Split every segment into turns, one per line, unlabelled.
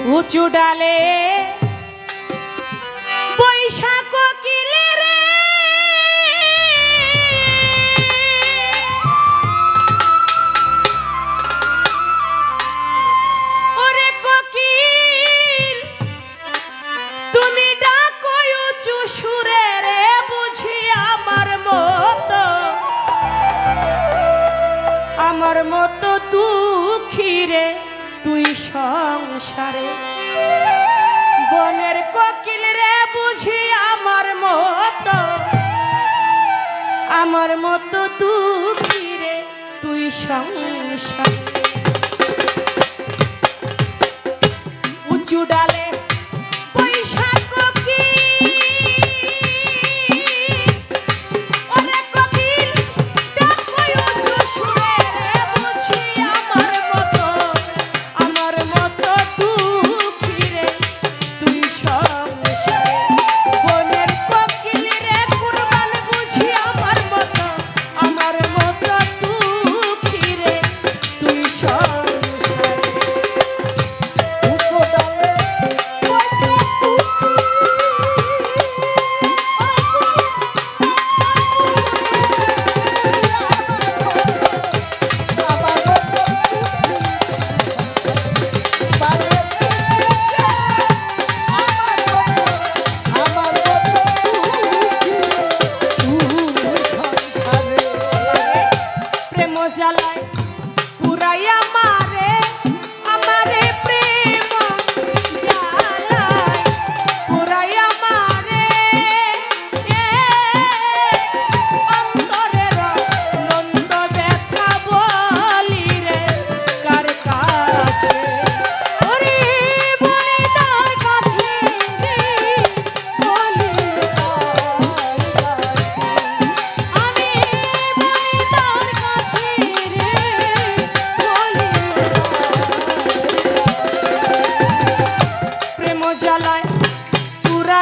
উঁচু ডালে বৈশাখ তুমি সুরে রে আমার মতো। আমার মতো দুঃখী রে। সংসারে। বনের কোকিল রে বুঝি আমার মত। আমার মতো তুই রে? তুই সংসারে।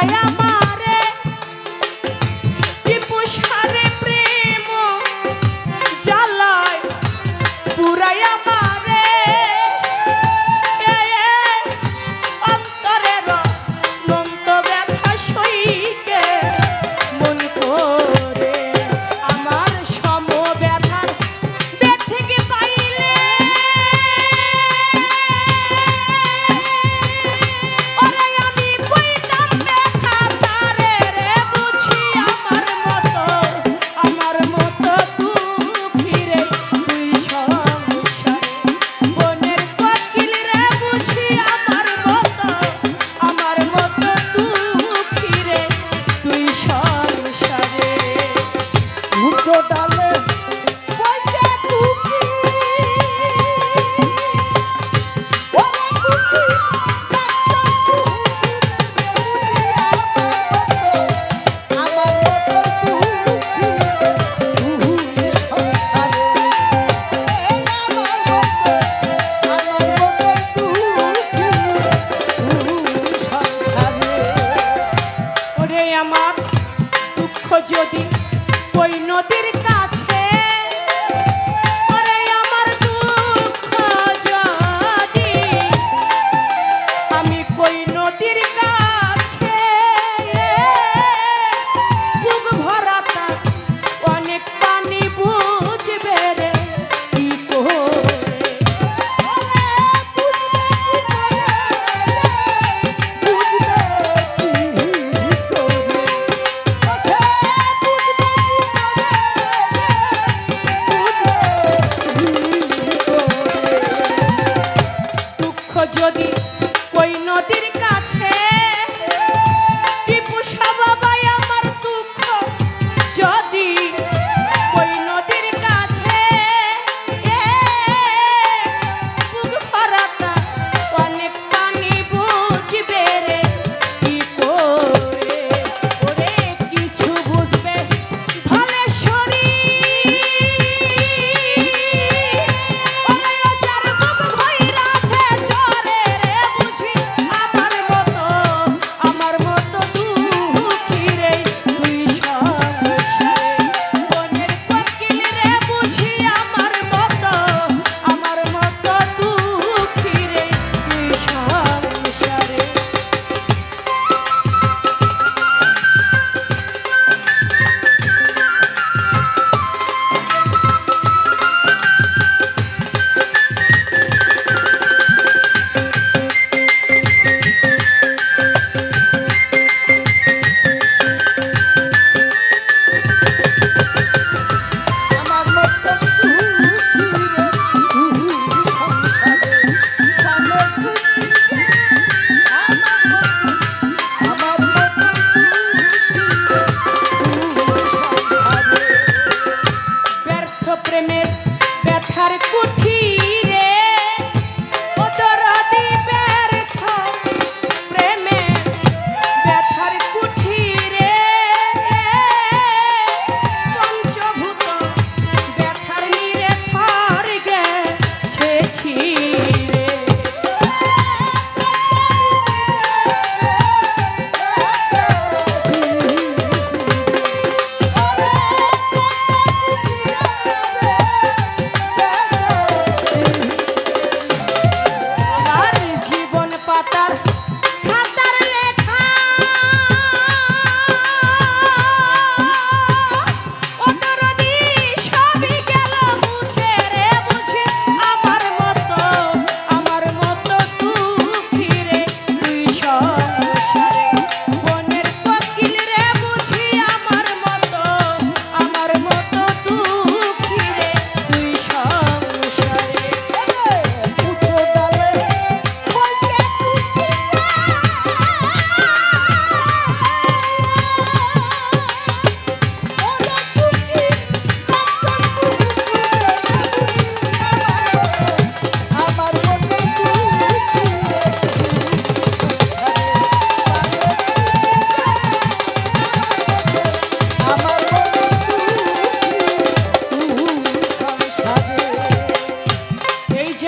I am.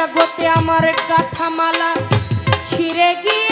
জগতে আমার
কাঠামালা ছিঁড়ে
গিয়ে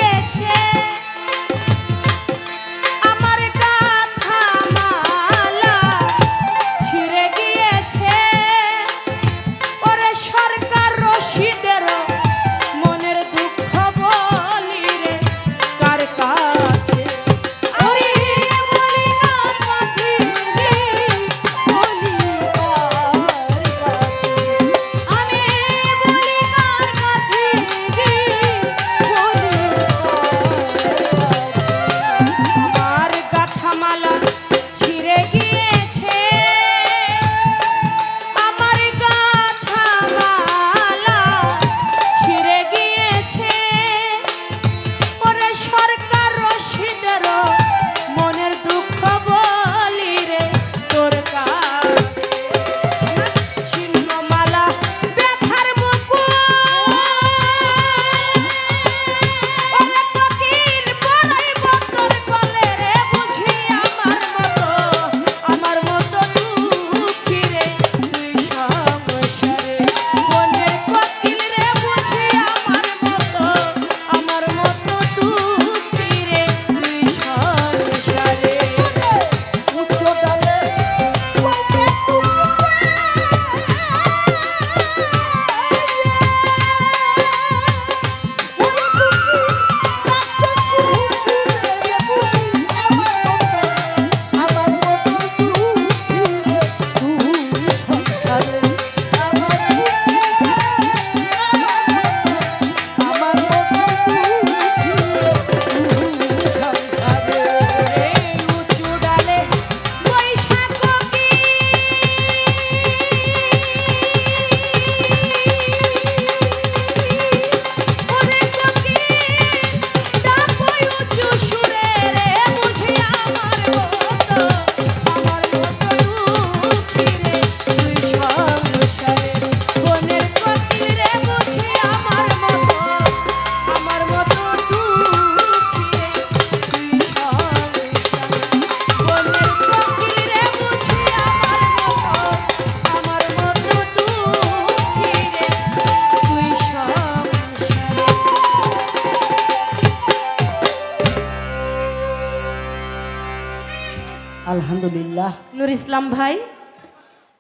নুর ইসলাম ভাই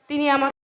তিনি আমাকে